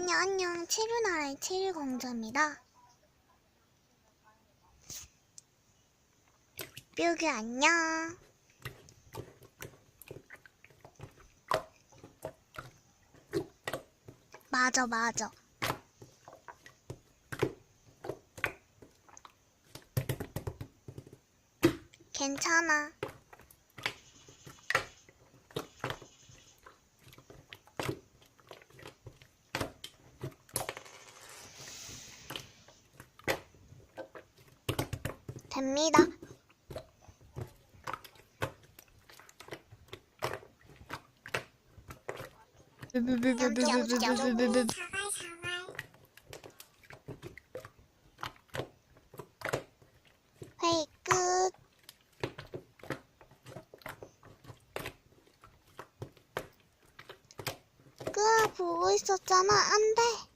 안녕 안녕. 체류나라의 체류공주입니다. 뾰규 안녕. 맞아 맞아. 괜찮아 됩니다. 회의 끝. 끄아 보고 있었잖아. 안 돼.